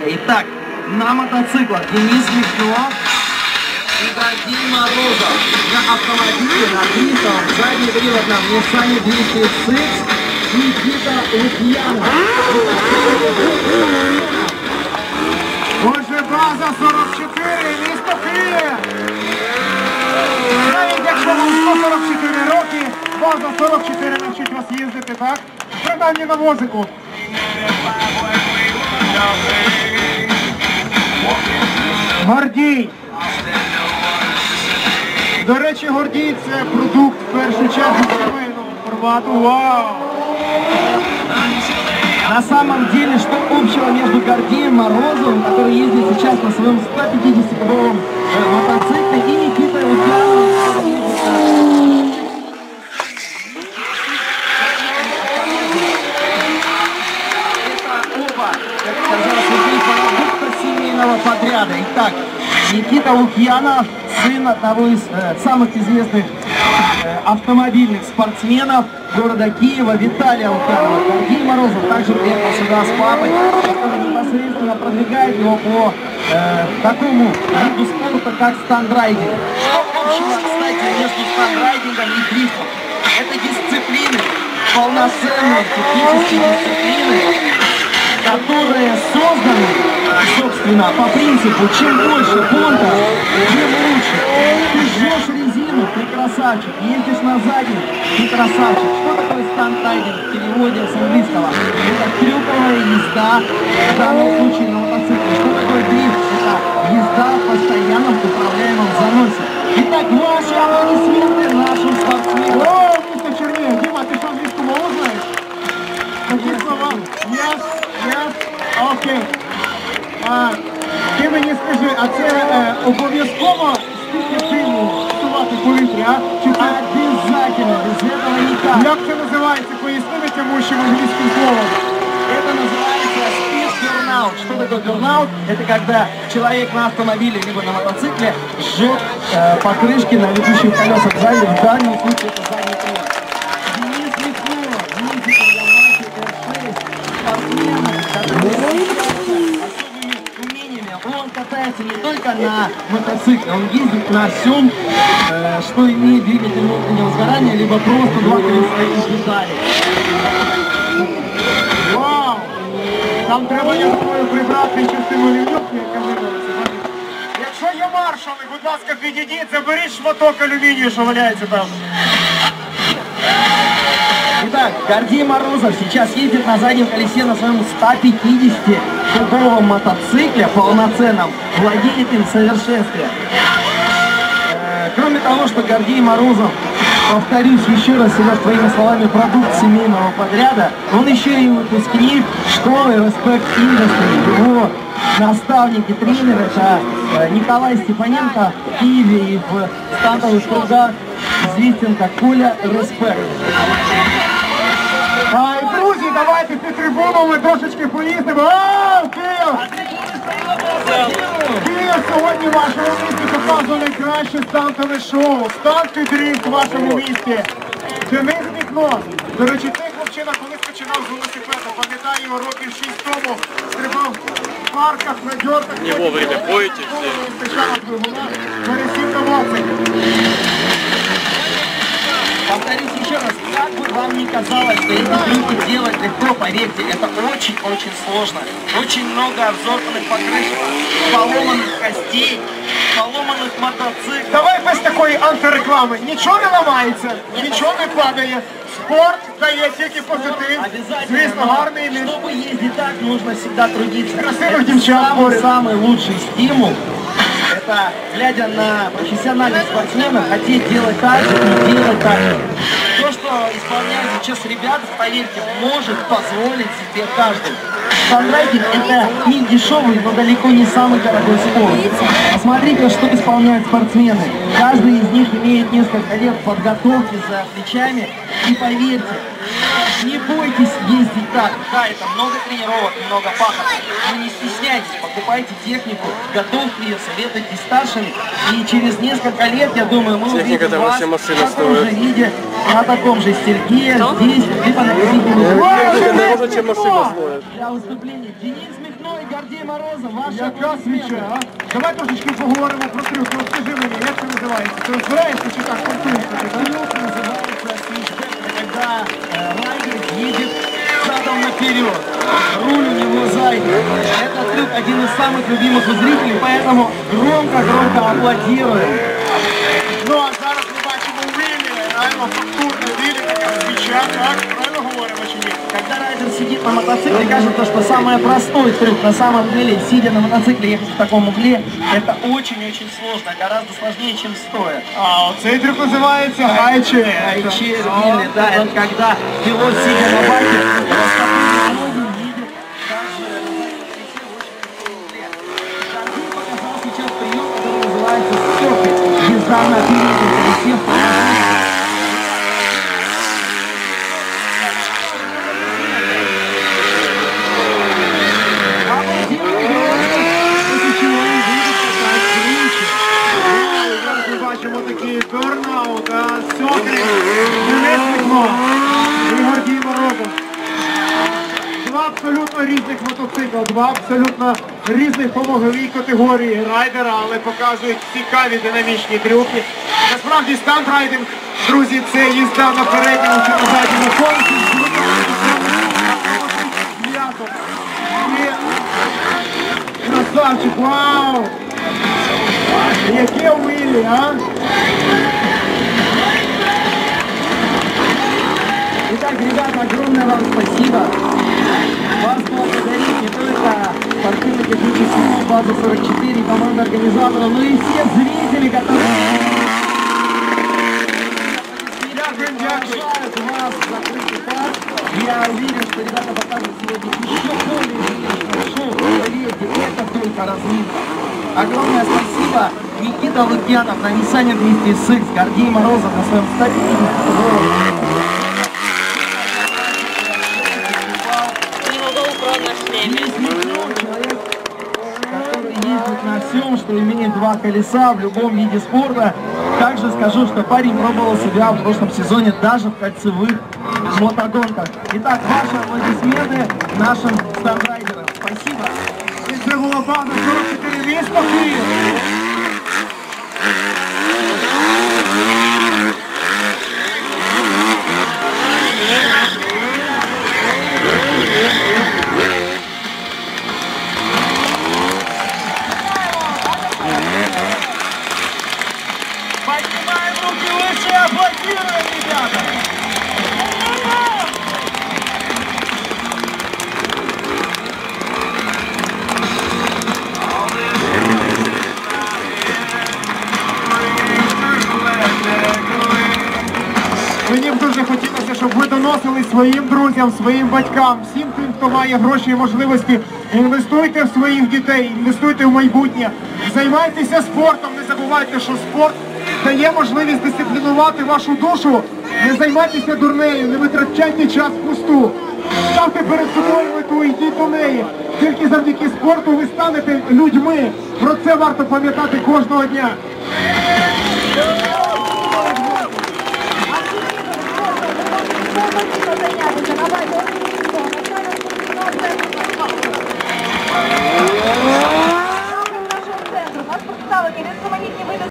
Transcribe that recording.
Итак, на мотоциклах Денис Михнов и Вадим Морозов. На автомобиле на дрифтовом задний привод на Nissan 200 Никита Лукьянов. Отже, база 44, місто Київ. Навіть якщо вам 144 роки, база 44 навчить вас їздити, так? Принаймні на возику. Гордій. До речі, Гордій це продукт в першу чергу сімейного формату. Вау! На самом деле, что общего между Гордеем Морозовым, который ездит сейчас на своем 150-кубовом э, мотоцикле, и Никитой Лукьянов, сын одного из э, самых известных э, автомобильных спортсменов города Киева Виталия Лукьянова. Гордей Морозов также приехал сюда с папой, который непосредственно продвигает его по э, такому виду спорта, как стандрайдинг. Что общего, кстати, между стандрайдингом и дрифтом? Это дисциплины, полноценные технические дисциплины, которые созданы, собственно, по принципу, чем больше понта, тем лучше. Ты жжешь резину, ты красавчик. Ездишь на заднем, ты красавчик. Что такое стандрайдинг в переводе с английского? Это трюковая езда, в данном случае на мотоцикле. Что такое дрифт? Это езда в постоянном управляемом заносе. Итак, ваши аплодисменты нашим спортсменам. О, місто Чернігів! Діма, ти що англійську мову знаєш? Такі слова. Yes, yes, окей. А, ти мені скажи, а це е, обов'язково скільки пильну сувати повітря? а? Чи це, Обязательно, без этого никак. як це називається? Поясни ми тому, що англійським словом. Это называется speed burnout. Что такое burnout? Это когда человек на автомобиле либо на мотоцикле жжет э, покрышки на ведущих колесах сзади. В данном случае это Он катается не только на мотоцикле, он ездит на всем, э, что имеет двигатель внутреннего сгорания, либо просто два колеса и педали. Вау! Там треба я тобою прибрати частину лівнюки, яка вирвалася. бачиш? Якщо є маршали, будь ласка, підійдіть, заберіть шматок алюмінію, що валяється там. Итак, Гордей Морозов сейчас ездит на заднем колесе на своем 150-кубовом мотоцикле полноценном, владеет им в совершенстве. Э, Кроме того, что Гордей Морозов, повторюсь еще раз, Сереж, твоими словами, продукт семейного подряда, он еще и выпускник школы Respect Industry. Его наставник и тренер это э, Николай Степаненко в Киеве и в стартовых кругах известен как Коля Респект. Трибуну ми трошечки поїздимо. А, Київ! Київ сьогодні в вашому місті показує найкраще стантове шоу. Станки дріфт в вашому місті. Денис Мікно. До речі, цей хлопчина колись починав з велосипеда. Пам'ятаю його років 6 тому. Стрибав в парках, на дьортах. Не вовремя все. Пересів на мотик. Повторюсь еще раз, как бы вам ни казалось, что эти трюки делать легко, поверьте, это очень-очень сложно. Очень много обзорванных покрышек, поломанных костей, поломанных мотоциклов. Давай без такої антиреклами. Нічого не ламається, нічого не падає. Спорт дає тільки позитив. Звісно, гарний імідж. Чтобы ездить так, нужно всегда трудиться. Красивых Это девчат самый, поряд. самый лучший стимул. Это, глядя на профессиональных спортсменов, хотеть делать так же и делать так же. То, что исполняют сейчас ребята, поверьте, может позволить себе каждый. Стандрайдинг – это не дешевый, но далеко не самый дорогой спорт. Посмотрите, что исполняют спортсмены. Каждый из них имеет несколько лет подготовки за плечами. И поверьте, не бойтесь ездить так. Да, это много тренировок, много пахоты. Но не стесняйтесь, покупайте технику, готовьте ее, советуйте старшими. И через несколько лет, я думаю, мы Техника увидим там вас вообще машина в таком же стоит. виде, на таком же стельке, здесь, либо на каких-нибудь Дороже, чем машина стоит. для выступлений. Денис Михной, Гордей Морозов, ваши Яка аплодисменты. свіча, а? Давай трошечки поговоримо про трюк. Ну, скажи мені, як це називається? Ти розбираєшся чи так фортуєшся? ти, так? Трюк называется свичбэк, это когда э, райдер едет задом наперед, руль у него задний. Этот трюк один из самых любимых у зрителей, поэтому громко-громко аплодируем. Ну, а зараз ми бачимо Віллі, реально фактурне Віллі, така свіча, так? Правильно говоримо чи ні? Когда райдер сидит на мотоцикле, кажется, что самый простой трюк. На самом деле, сидя на мотоцикле, ехать в таком угле, это очень-очень сложно, гораздо сложнее, чем стоя. А, оцей трюк називається гайче. Айчер, Вилли, да, это когда пилот, сидя на баке, просто ноги едет даже на очень угле. Шаргин показал сейчас прием, который называется стёпы. Езда на переднем колесе бачимо такий бернаут, а Денис Вікно і Гордій Морозов. Два абсолютно різних мотоцикла, два абсолютно різних по категорії райдера, але показують цікаві динамічні трюки. Насправді стандрайдинг, друзі, це їзда на передньому чи на задньому конусі з м'ятом. І Красавчик, вау! Яке Уіллі, а? Итак, ребята, огромное вам спасибо. Вас благодарит не только спортивно-технический клуб база 44, команда организатора, но и все зрители, которые Дякую, дякую. приглашают вас в закрытый парк. Я уверен, что ребята покажут сегодня еще более зрелищное шоу. Поверьте, это только разминка. Огромное спасибо Никита Лукьянов на Nissan 200 SX, Гордей Морозов на своем 150 У него GoPro на шлеме. Есть миллион человек, который ездит на всем, что имеет два колеса в любом виде спорта. Также скажу, что парень пробовал себя в прошлом сезоне даже в кольцевых мотогонках. Итак, ваши аплодисменты нашим стандрайдерам. Спасибо. І це своїм друзям, своїм батькам, всім тим, хто має гроші і можливості. Інвестуйте в своїх дітей, інвестуйте в майбутнє, займайтеся спортом, не забувайте, що спорт дає можливість дисциплінувати вашу душу, не займайтеся дурнею, не витрачайте час пусту. Ставте перед собою мету, йдіть до неї. Тільки завдяки спорту ви станете людьми. Про це варто пам'ятати кожного дня. Thank you. Вас представлені різноманітні види